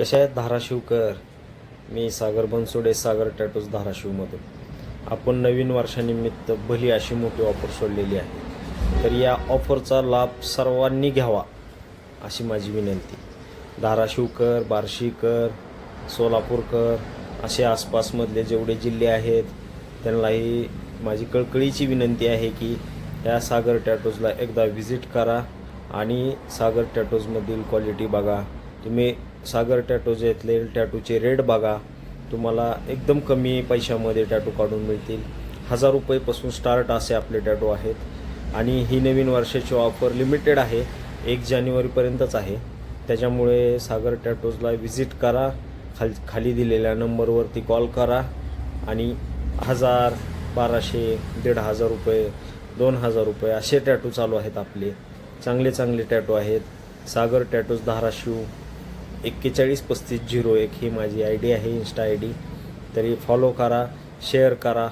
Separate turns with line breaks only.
कशा आहेत धाराशिवकर? मी सागर बनसोडे सागर टॅटोज धाराशिवमधून. आपण नवीन वर्षानिमित्त भली अशी मोठी ऑफर सोडलेली आहे. तर या ऑफरचा लाभ सर्वांनी घ्यावा अशी माझी विनंती. धाराशिवकर बार्शीकर सोलापूरकर असे आसपासमधले जेवढे जिल्हे आहेत त्यांनाही माझी कळकळीची विनंती आहे की या सागर टॅटोजला एकदा व्हिजिट करा आणि सागर टॅटोजमधील क्वालिटी बघा. तुम्ही सागर टॅटोज येथले टॅटूचे रेट बघा. तुम्हाला एकदम कमी पैशामध्ये टॅटू काढून मिळतील. हजार रुपयेपासून स्टार्ट असे आपले टॅटू आहेत. आणि ही नवीन वर्षाची ऑफर लिमिटेड आहे. एक जानेवारीपर्यंतच आहे. त्याच्यामुळे सागर टॅटोजला व्हिजिट करा. खाल खाली दिलेल्या नंबरवरती कॉल करा. आणि हजार बाराशे दीड हजार रुपये दोन हजार रुपये असे टॅटू चालू आहेत आपले. चांगले चांगले टॅटू आहेत. सागर टॅटूज धाराशिव एक्केचाळीस पस्तीस झिरो एक ही माझी आय डी आहे इन्स्टा आय डी. तरी फॉलो करा शेअर करा.